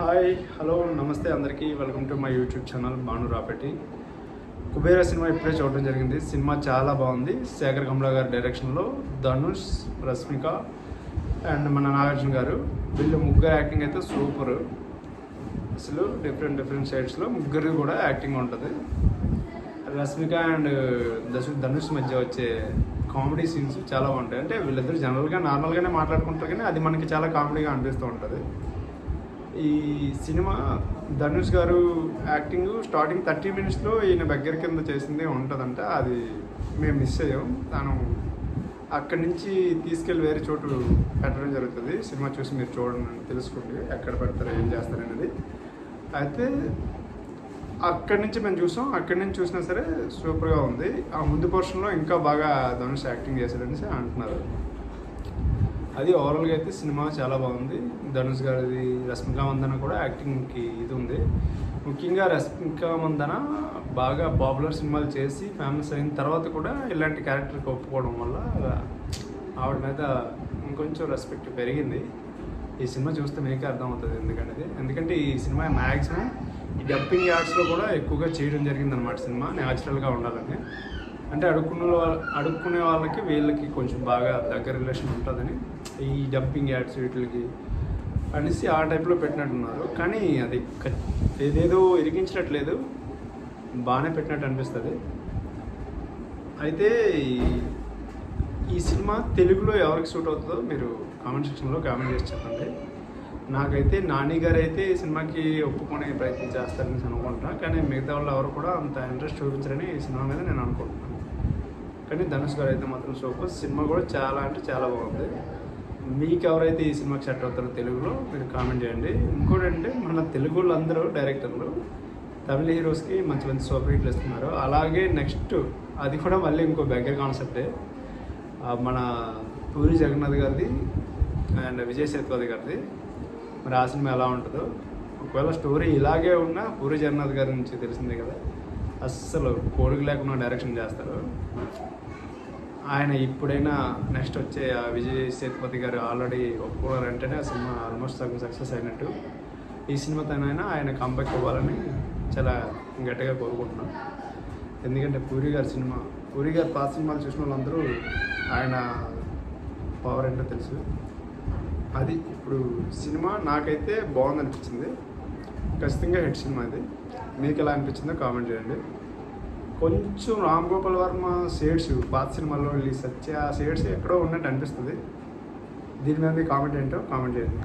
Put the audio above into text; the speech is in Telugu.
హాయ్ హలో నమస్తే అందరికీ. Welcome to my YouTube channel Bhanu Rapetti Kubera cinema ఇప్పుడే చూడడం జరిగింది. సినిమా చాలా బాగుంది. శేఖర్ కమలా గారి డైరెక్షన్లో ధనుష్ రష్మిక అండ్ మన నాగార్జున గారు. వీళ్ళు ముగ్గురు యాక్టింగ్ అయితే సూపర్ అసలు డిఫరెంట్ డిఫరెంట్ సైడ్స్లో ముగ్గురు కూడా యాక్టింగ్ ఉంటుంది. రష్మిక అండ్ దశ ధనుష్ మధ్య వచ్చే కామెడీ సీన్స్ చాలా బాగుంటాయి. అంటే వీళ్ళిద్దరు జనరల్గా నార్మల్గానే మాట్లాడుకుంటారు కానీ అది మనకి చాలా కామెడీగా అనిపిస్తూ ఉంటుంది. ఈ సినిమా ధనుష్ గారు యాక్టింగ్ స్టార్టింగ్ థర్టీ మినిట్స్లో ఈయన దగ్గర కింద చేసిందే ఉంటుందంట. అది మేము మిస్ అయ్యాం. తను అక్కడి నుంచి తీసుకెళ్ళి వేరే చోటు పెట్టడం జరుగుతుంది. సినిమా చూసి మీరు చూడండి తెలుసుకోండి. ఎక్కడ పెడతారు ఏం చేస్తారు అనేది. అయితే అక్కడి నుంచి మేము చూసాం. అక్కడి నుంచి చూసినా సరే సూపర్గా ఉంది. ఆ ముందు పోర్షన్లో ఇంకా బాగా ధనుష్ యాక్టింగ్ చేశాడనేసి అంటున్నారు. అది ఓవరాల్గా అయితే సినిమా చాలా బాగుంది. ధనుష్ గారిది రష్మికా మందన కూడా యాక్టింగ్కి ఇది ఉంది. ముఖ్యంగా రష్మికా మందన బాగా పాపులర్ సినిమాలు చేసి ఫేమస్ అయిన తర్వాత కూడా ఇలాంటి క్యారెక్టర్కి ఒప్పుకోవడం వల్ల ఆవిడ మీద ఇంకొంచెం రెస్పెక్ట్ పెరిగింది. ఈ సినిమా చూస్తే మీకే అర్థమవుతుంది ఎందుకంటే ఎందుకంటే ఈ సినిమా మ్యాక్సిమం ఈ డబ్బింగ్ యాడ్స్లో కూడా ఎక్కువగా చేయడం జరిగిందనమాట సినిమా న్యాచురల్గా ఉండాలని. అంటే అడుక్కునే వాళ్ళ అడుక్కునే వాళ్ళకి వీళ్ళకి కొంచెం బాగా దగ్గర రిలేషన్ ఉంటుందని ఈ జంపింగ్ యాడ్స్ వీటికి అనేసి ఆ టైప్లో పెట్టినట్టున్నారు. కానీ అది ఏదేదో ఇరిగించినట్లేదు బాగానే పెట్టినట్టు అనిపిస్తుంది. అయితే ఈ- సినిమా తెలుగులో ఎవరికి సూట్ అవుతుందో మీరు కామెంట్ సెక్షన్లో కామెంట్ చేసి చెప్పండి. నాకైతే నాని గారు అయితే ఈ సినిమాకి ఒప్పుకునే ప్రయత్నం చేస్తారని అనుకుంటున్నా. కానీ మిగతా వాళ్ళు ఎవరు కూడా అంత ఇంట్రెస్ట్ చూపించరని ఈ సినిమా మీద నేను అనుకుంటున్నాను. కానీ ధనుష్ గారు అయితే మాత్రం సూపర్. సినిమా కూడా చాలా అంటే చాలా బాగుంది. మీకు ఎవరైతే ఈ సినిమాకి సెట్ అవుతారో తెలుగులో మీరు కామెంట్ చేయండి. ఇంకోటి అంటే మన తెలుగు వాళ్ళందరూ డైరెక్టర్లు తమిళ హీరోస్కి మంచి మంచి సూపర్ హిట్లు ఇస్తున్నారు. అలాగే నెక్స్ట్ అది కూడా మళ్ళీ ఇంకో బెగ్గర్ కాన్సెప్టే. మన పూరి జగన్నాథ్ గారిది అండ్ విజయ్ సేతుపతి గారిది. మరి ఆ సినిమా ఎలా ఉంటుందో. ఒకవేళ స్టోరీ ఇలాగే ఉన్నా పూరి జగన్నాథ్ గారి నుంచి తెలిసిందే కదా. అస్సలు కోరిక లేకుండా డైరెక్షన్ చేస్తారు. ఆయన ఇప్పుడైనా నెక్స్ట్ వచ్చే ఆ విజయ్ సేతుపతి గారు ఆల్రెడీ ఒప్పుకున్నారంటేనే ఆ సినిమా ఆల్మోస్ట్ సగం సక్సెస్ అయినట్టు. ఈ సినిమాతోనైనా ఆయన కంబ్యాక్ ఇవ్వాలని చాలా గట్టిగా కోరుకుంటున్నాను ఎందుకంటే పూరి గారి సినిమా పూరి గారి పాత సినిమాలు చూసిన వాళ్ళందరూ ఆయన పవర్ ఏంటో తెలుసు. అది ఇప్పుడు సినిమా నాకైతే బాగుంది అనిపించింది ఖచ్చితంగా హెడ్ సినిమా అది మీకు ఎలా అనిపించిందో కామెంట్ చేయండి. కొంచెం రామ్ గోపాల్ వర్మ షేడ్స్ పాత సినిమాల్లో రిలీజ్ వచ్చే ఆ షేడ్స్ ఎక్కడో ఉన్నట్టు అనిపిస్తుంది. దీని మీద మీ కామెంట్ ఏంటో కామెంట్ చేయండి.